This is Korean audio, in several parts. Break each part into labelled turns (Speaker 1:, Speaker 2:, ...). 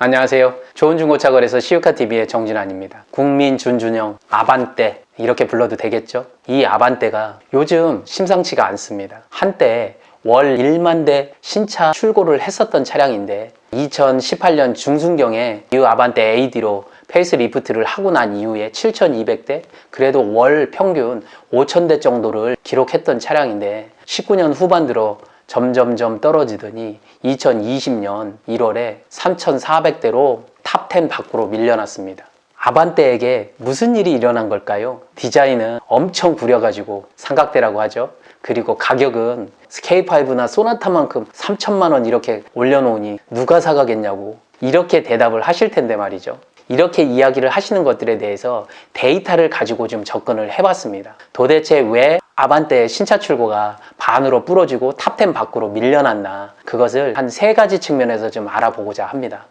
Speaker 1: 안녕하세요. 좋은 중고차 거래소 시우카TV의 정진환입니다. 국민 준준형 아반떼 이렇게 불러도 되겠죠? 이 아반떼가 요즘 심상치가 않습니다. 한때 월 1만 대 신차 출고를 했었던 차량인데 2018년 중순경에 이 아반떼 AD로 페이스리프트를 하고 난 이후에 7,200대 그래도 월 평균 5,000대 정도를 기록했던 차량인데 19년 후반 들어 점점점 떨어지더니 2020년 1월에 3,400대로 탑10 밖으로 밀려났습니다. 아반떼에게 무슨 일이 일어난 걸까요? 디자인은 엄청 구려가지고 삼각대라고 하죠. 그리고 가격은 스케이5나 소나타만큼 3천만 원 이렇게 올려놓으니 누가 사가겠냐고 이렇게 대답을 하실 텐데 말이죠. 이렇게 이야기를 하시는 것들에 대해서 데이터를 가지고 좀 접근을 해봤습니다. 도대체 왜 아반떼의 신차 출고가 반으로 부러지고 탑10 밖으로 밀려났나 그것을 한 세 가지 측면에서 좀 알아보고자 합니다.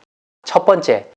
Speaker 1: 첫 번째,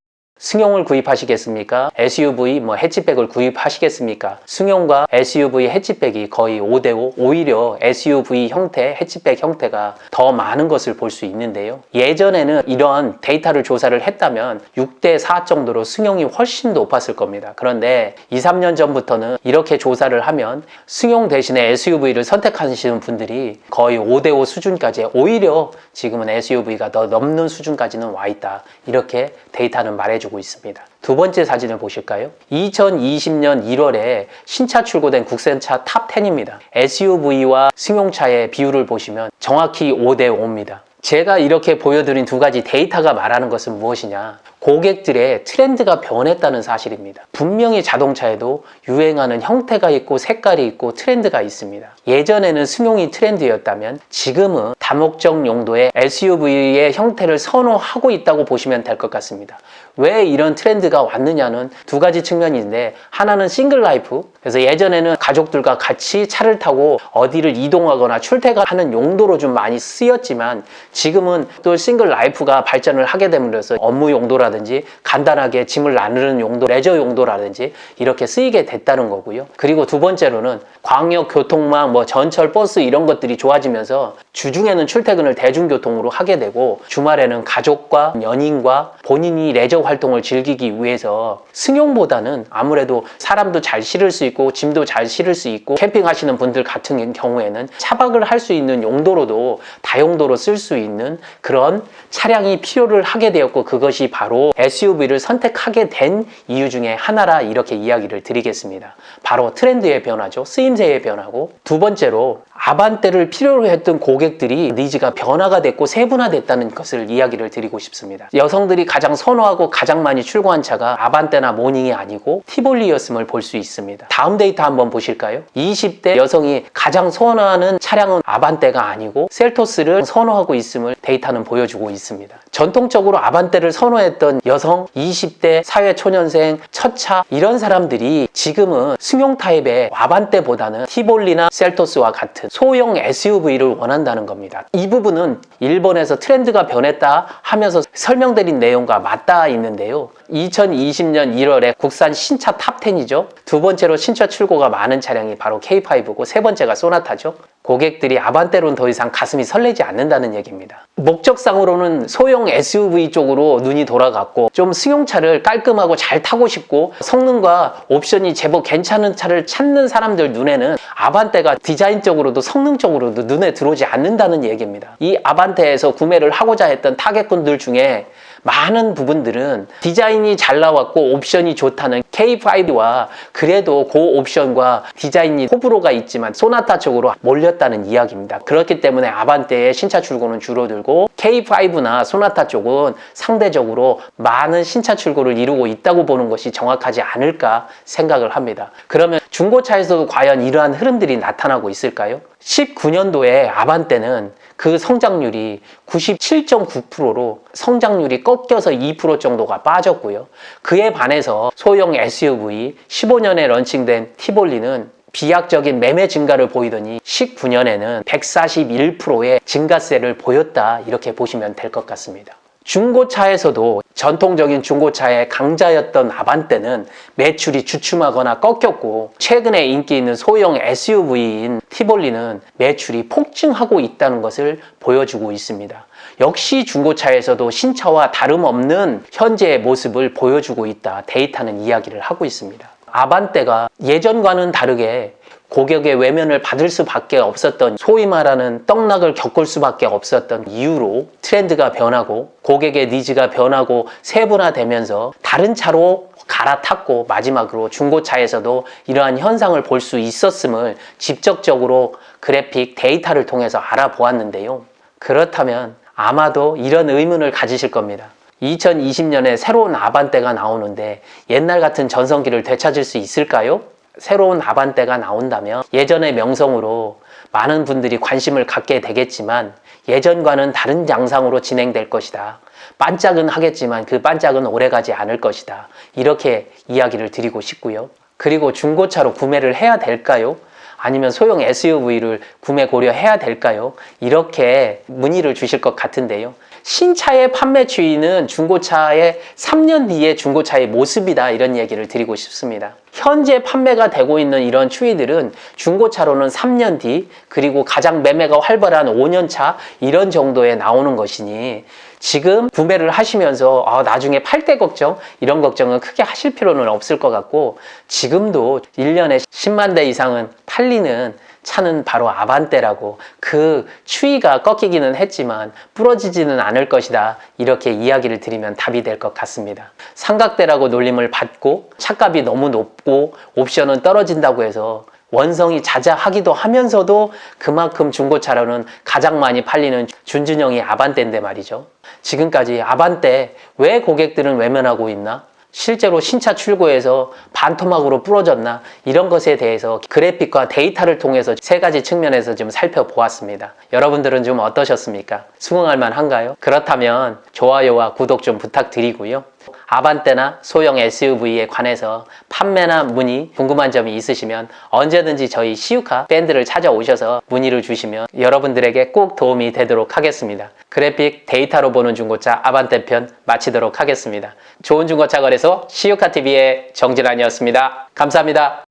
Speaker 1: 승용을 구입하시겠습니까? SUV 뭐 해치백을 구입하시겠습니까? 승용과 SUV 해치백이 거의 5대5 오히려 SUV 형태 해치백 형태가 더 많은 것을 볼 수 있는데요. 예전에는 이런 데이터를 조사를 했다면 6대4 정도로 승용이 훨씬 높았을 겁니다. 그런데 2, 3년 전부터는 이렇게 조사를 하면 승용 대신에 SUV를 선택하시는 분들이 거의 5대5 수준까지 오히려 지금은 SUV가 더 넘는 수준까지는 와 있다. 이렇게 데이터는 말해주고 있습니다. 두 번째 사진을 보실까요? 2020년 1월에 신차 출고된 국산차 탑10입니다. SUV와 승용차의 비율을 보시면 정확히 5대 5입니다. 제가 이렇게 보여드린 두 가지 데이터가 말하는 것은 무엇이냐? 고객들의 트렌드가 변했다는 사실입니다. 분명히 자동차에도 유행하는 형태가 있고 색깔이 있고 트렌드가 있습니다. 예전에는 승용이 트렌드였다면 지금은 다목적 용도의 SUV의 형태를 선호하고 있다고 보시면 될 것 같습니다. 왜 이런 트렌드가 왔느냐는 두 가지 측면인데 하나는 싱글 라이프 그래서 예전에는 가족들과 같이 차를 타고 어디를 이동하거나 출퇴근하는 용도로 좀 많이 쓰였지만 지금은 또 싱글 라이프가 발전을 하게 됨으로써 업무 용도라 든지 간단하게 짐을 나누는 용도, 레저 용도라든지 이렇게 쓰이게 됐다는 거고요. 그리고 두 번째로는 광역 교통망, 뭐 전철, 버스 이런 것들이 좋아지면서 주중에는 출퇴근을 대중교통으로 하게 되고 주말에는 가족과 연인과 본인이 레저 활동을 즐기기 위해서 승용보다는 아무래도 사람도 잘 실을 수 있고 짐도 잘 실을 수 있고 캠핑하시는 분들 같은 경우에는 차박을 할 수 있는 용도로도 다용도로 쓸 수 있는 그런 차량이 필요를 하게 되었고 그것이 바로 SUV를 선택하게 된 이유 중에 하나라 이렇게 이야기를 드리겠습니다. 바로 트렌드의 변화죠. 쓰임새의 변화고 두 번째로 아반떼를 필요로 했던 고객들이 니즈가 변화가 됐고 세분화됐다는 것을 이야기를 드리고 싶습니다. 여성들이 가장 선호하고 가장 많이 출고한 차가 아반떼나 모닝이 아니고 티볼리였음을 볼 수 있습니다. 다음 데이터 한번 보실까요? 20대 여성이 가장 선호하는 차량은 아반떼가 아니고 셀토스를 선호하고 있음을 데이터는 보여주고 있습니다. 전통적으로 아반떼를 선호했던 여성, 20대 사회 초년생, 첫차 이런 사람들이 지금은 승용 타입의 아반떼보다는 티볼리나 셀토스와 같은 소형 SUV를 원한다는 겁니다. 이 부분은 일본에서 트렌드가 변했다 하면서 설명드린 내용과 맞닿아 있는데요. 2020년 1월에 국산 신차 탑10이죠. 두 번째로 신차 출고가 많은 차량이 바로 K5고 세 번째가 소나타죠. 고객들이 아반떼로는 더 이상 가슴이 설레지 않는다는 얘기입니다. 목적상으로는 소형 SUV 쪽으로 눈이 돌아갔고 좀 승용차를 깔끔하고 잘 타고 싶고 성능과 옵션이 제법 괜찮은 차를 찾는 사람들 눈에는 아반떼가 디자인적으로도 성능적으로도 눈에 들어오지 않는다는 얘기입니다. 이 아반떼에서 구매를 하고자 했던 타겟군들 중에 많은 부분들은 디자인이 잘 나왔고 옵션이 좋다는 K5와 그래도 그 옵션과 디자인이 호불호가 있지만 소나타 쪽으로 몰렸다는 이야기입니다. 그렇기 때문에 아반떼의 신차 출고는 줄어들고 K5나 소나타 쪽은 상대적으로 많은 신차 출고를 이루고 있다고 보는 것이 정확하지 않을까 생각을 합니다. 그러면 중고차에서도 과연 이러한 흐름들이 나타나고 있을까요? 19년도에 아반떼는 그 성장률이 97.9%로 성장률이 꺾여서 2% 정도가 빠졌고요. 그에 반해서 소형 SUV 15년에 런칭된 티볼리는 비약적인 매매 증가를 보이더니 19년에는 141%의 증가세를 보였다 이렇게 보시면 될 것 같습니다. 중고차에서도 전통적인 중고차의 강자였던 아반떼는 매출이 주춤하거나 꺾였고 최근에 인기 있는 소형 SUV인 티볼리는 매출이 폭증하고 있다는 것을 보여주고 있습니다. 역시 중고차에서도 신차와 다름없는 현재의 모습을 보여주고 있다. 데이터는 이야기를 하고 있습니다. 아반떼가 예전과는 다르게 고객의 외면을 받을 수밖에 없었던 소위 말하는 떡락을 겪을 수밖에 없었던 이유로 트렌드가 변하고 고객의 니즈가 변하고 세분화되면서 다른 차로 갈아탔고 마지막으로 중고차에서도 이러한 현상을 볼 수 있었음을 직접적으로 그래픽 데이터를 통해서 알아보았는데요. 그렇다면 아마도 이런 의문을 가지실 겁니다. 2020년에 새로운 아반떼가 나오는데 옛날 같은 전성기를 되찾을 수 있을까요? 새로운 아반떼가 나온다면 예전의 명성으로 많은 분들이 관심을 갖게 되겠지만 예전과는 다른 양상으로 진행될 것이다. 반짝은 하겠지만 그 반짝은 오래가지 않을 것이다. 이렇게 이야기를 드리고 싶고요. 그리고 중고차로 구매를 해야 될까요? 아니면 소형 SUV를 구매 고려해야 될까요? 이렇게 문의를 주실 것 같은데요. 신차의 판매 추이는 중고차의 3년 뒤의 중고차의 모습이다 이런 얘기를 드리고 싶습니다. 현재 판매가 되고 있는 이런 추이들은 중고차로는 3년 뒤 그리고 가장 매매가 활발한 5년 차 이런 정도에 나오는 것이니 지금 구매를 하시면서 아, 나중에 팔 때 걱정 이런 걱정은 크게 하실 필요는 없을 것 같고 지금도 1년에 10만 대 이상은 팔리는 차는 바로 아반떼라고 그 추이가 꺾이기는 했지만 부러지지는 않을 것이다. 이렇게 이야기를 드리면 답이 될 것 같습니다. 삼각대라고 놀림을 받고 차값이 너무 높고 옵션은 떨어진다고 해서 원성이 자자하기도 하면서도 그만큼 중고차로는 가장 많이 팔리는 준준형이 아반떼인데 말이죠. 지금까지 아반떼 왜 고객들은 외면하고 있나 실제로 신차 출고에서 반토막으로 부러졌나 이런 것에 대해서 그래픽과 데이터를 통해서 세 가지 측면에서 좀 살펴보았습니다. 여러분들은 좀 어떠셨습니까? 수긍할 만한가요? 그렇다면 좋아요와 구독 좀 부탁드리고요. 아반떼나 소형 SUV에 관해서 판매나 문의 궁금한 점이 있으시면 언제든지 저희 시우카 밴드를 찾아오셔서 문의를 주시면 여러분들에게 꼭 도움이 되도록 하겠습니다. 그래픽 데이터로 보는 중고차 아반떼 편 마치도록 하겠습니다. 좋은 중고차 거래소 시우카TV의 정진환이었습니다. 감사합니다.